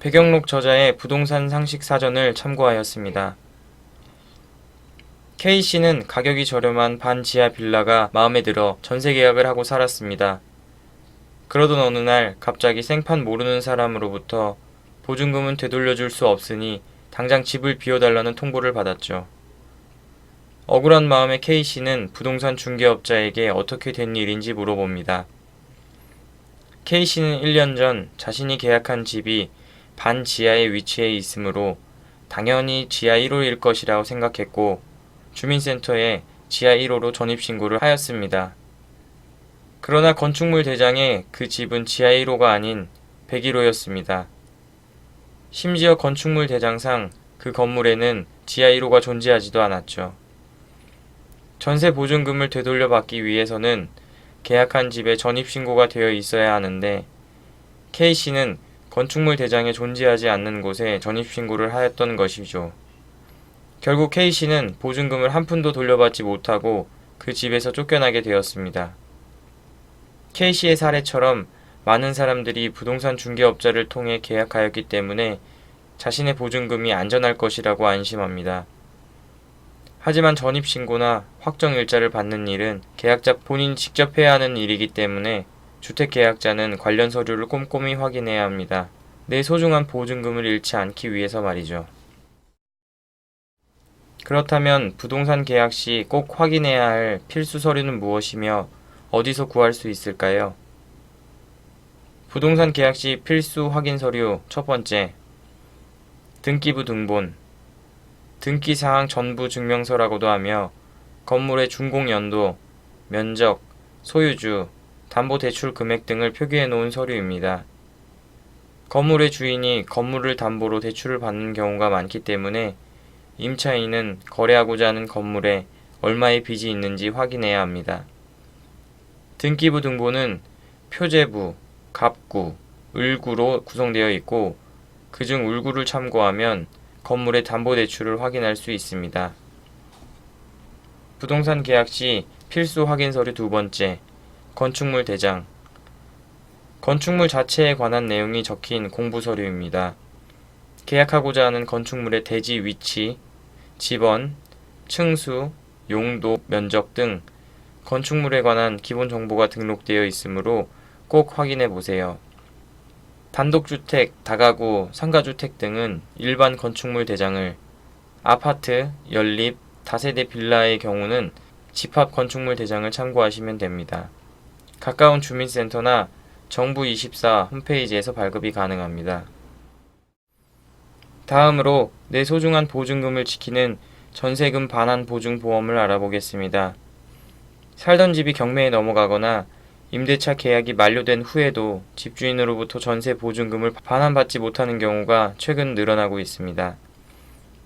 배경록 저자의 부동산 상식 사전을 참고하였습니다. K씨는 가격이 저렴한 반지하 빌라가 마음에 들어 전세 계약을 하고 살았습니다. 그러던 어느 날 갑자기 생판 모르는 사람으로부터 보증금은 되돌려줄 수 없으니 당장 집을 비워달라는 통보를 받았죠. 억울한 마음에 K씨는 부동산 중개업자에게 어떻게 된 일인지 물어봅니다. K씨는 1년 전 자신이 계약한 집이 반 지하에 위치해 있으므로 당연히 지하 1호일 것이라고 생각했고 주민센터에 지하 1호로 전입신고를 하였습니다. 그러나 건축물 대장에 그 집은 지하 1호가 아닌 101호였습니다. 심지어 건축물 대장상 그 건물에는 지하 1호가 존재하지도 않았죠. 전세 보증금을 되돌려 받기 위해서는 계약한 집에 전입신고가 되어 있어야 하는데 K씨는 건축물 대장에 존재하지 않는 곳에 전입신고를 하였던 것이죠. 결국 K씨는 보증금을 한 푼도 돌려받지 못하고 그 집에서 쫓겨나게 되었습니다. K씨의 사례처럼 많은 사람들이 부동산 중개업자를 통해 계약하였기 때문에 자신의 보증금이 안전할 것이라고 안심합니다. 하지만 전입신고나 확정일자를 받는 일은 계약자 본인이 직접 해야 하는 일이기 때문에 주택 계약자는 관련 서류를 꼼꼼히 확인해야 합니다. 내 소중한 보증금을 잃지 않기 위해서 말이죠. 그렇다면 부동산 계약 시 꼭 확인해야 할 필수 서류는 무엇이며 어디서 구할 수 있을까요? 부동산 계약 시 필수 확인 서류 첫 번째 등기부 등본 등기 사항 전부 증명서라고도 하며 건물의 준공 연도, 면적, 소유주, 담보대출 금액 등을 표기해 놓은 서류입니다. 건물의 주인이 건물을 담보로 대출을 받는 경우가 많기 때문에 임차인은 거래하고자 하는 건물에 얼마의 빚이 있는지 확인해야 합니다. 등기부 등본은 표제부, 갑구, 을구로 구성되어 있고 그중 을구를 참고하면 건물의 담보대출을 확인할 수 있습니다. 부동산 계약 시 필수 확인 서류 두 번째, 건축물 대장. 건축물 자체에 관한 내용이 적힌 공부 서류입니다. 계약하고자 하는 건축물의 대지 위치, 지번, 층수, 용도, 면적 등 건축물에 관한 기본 정보가 등록되어 있으므로 꼭 확인해 보세요. 단독주택, 다가구, 상가주택 등은 일반 건축물 대장을, 아파트, 연립, 다세대 빌라의 경우는 집합 건축물 대장을 참고하시면 됩니다. 가까운 주민센터나 정부24 홈페이지에서 발급이 가능합니다. 다음으로 내 소중한 보증금을 지키는 전세금 반환 보증 보험을 알아보겠습니다. 살던 집이 경매에 넘어가거나 임대차 계약이 만료된 후에도 집주인으로부터 전세 보증금을 반환받지 못하는 경우가 최근 늘어나고 있습니다.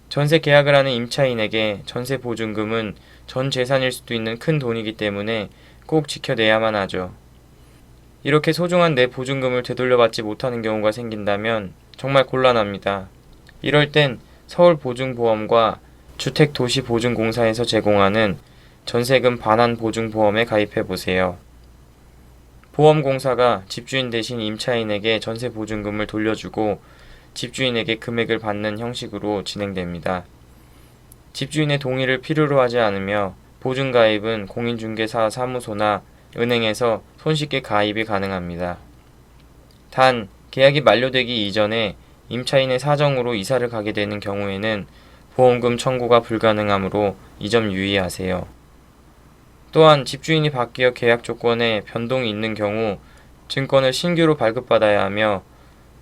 전세 계약을 하는 임차인에게 전세 보증금은 전 재산일 수도 있는 큰 돈이기 때문에 꼭 지켜내야만 하죠. 이렇게 소중한 내 보증금을 되돌려받지 못하는 경우가 생긴다면 정말 곤란합니다. 이럴 땐 서울보증보험과 주택도시보증공사에서 제공하는 전세금 반환 보증보험에 가입해 보세요. 보험공사가 집주인 대신 임차인에게 전세 보증금을 돌려주고 집주인에게 금액을 받는 형식으로 진행됩니다. 집주인의 동의를 필요로 하지 않으며 보증가입은 공인중개사 사무소나 은행에서 손쉽게 가입이 가능합니다. 단, 계약이 만료되기 이전에 임차인의 사정으로 이사를 가게 되는 경우에는 보험금 청구가 불가능하므로 이 점 유의하세요. 또한 집주인이 바뀌어 계약 조건에 변동이 있는 경우 증권을 신규로 발급받아야 하며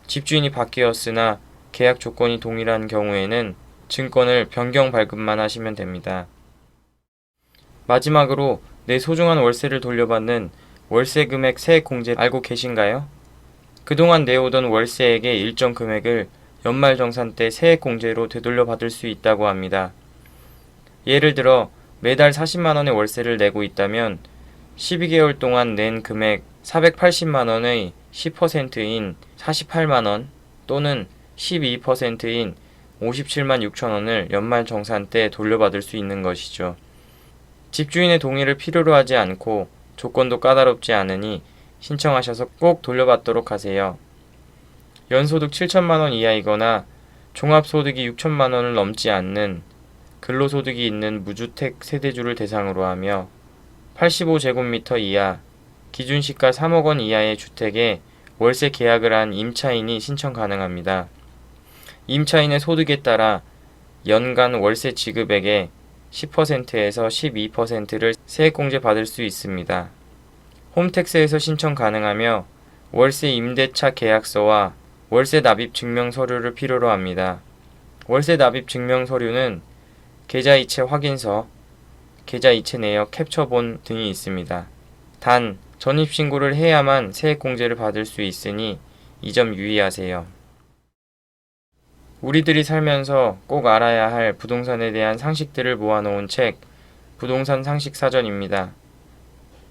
집주인이 바뀌었으나 계약 조건이 동일한 경우에는 증권을 변경 발급만 하시면 됩니다. 마지막으로 내 소중한 월세를 돌려받는 월세 금액 세액 공제 알고 계신가요? 그동안 내오던 월세액의 일정 금액을 연말 정산 때 세액 공제로 되돌려 받을 수 있다고 합니다. 예를 들어 매달 40만 원의 월세를 내고 있다면 12개월 동안 낸 금액 480만 원의 10%인 48만 원 또는 12%인 57만 6천 원을 연말 정산 때 돌려받을 수 있는 것이죠. 집주인의 동의를 필요로 하지 않고 조건도 까다롭지 않으니 신청하셔서 꼭 돌려받도록 하세요. 연소득 7천만 원 이하이거나 종합소득이 6천만 원을 넘지 않는 근로소득이 있는 무주택 세대주를 대상으로 하며 85제곱미터 이하 기준시가 3억 원 이하의 주택에 월세 계약을 한 임차인이 신청 가능합니다. 임차인의 소득에 따라 연간 월세 지급액의 10%에서 12%를 세액공제 받을 수 있습니다. 홈택스에서 신청 가능하며 월세 임대차 계약서와 월세 납입 증명 서류를 필요로 합니다. 월세 납입 증명 서류는 계좌 이체 확인서, 계좌 이체 내역 캡처본 등이 있습니다. 단 전입 신고를 해야만 세액공제를 받을 수 있으니 이 점 유의하세요. 우리들이 살면서 꼭 알아야 할 부동산에 대한 상식들을 모아놓은 책 부동산 상식 사전입니다.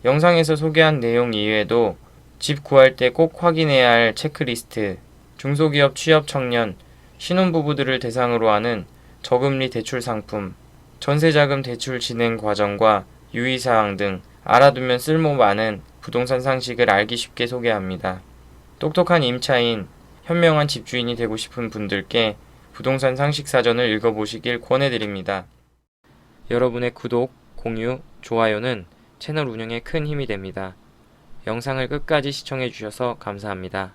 영상에서 소개한 내용 이외에도 집 구할 때 꼭 확인해야 할 체크리스트, 중소기업 취업 청년, 신혼부부들을 대상으로 하는 저금리 대출 상품, 전세자금 대출 진행 과정과 유의사항 등 알아두면 쓸모 많은 부동산 상식을 알기 쉽게 소개합니다. 똑똑한 임차인, 현명한 집주인이 되고 싶은 분들께 부동산 상식 사전을 읽어보시길 권해드립니다. 여러분의 구독, 공유, 좋아요는 채널 운영에 큰 힘이 됩니다. 영상을 끝까지 시청해주셔서 감사합니다.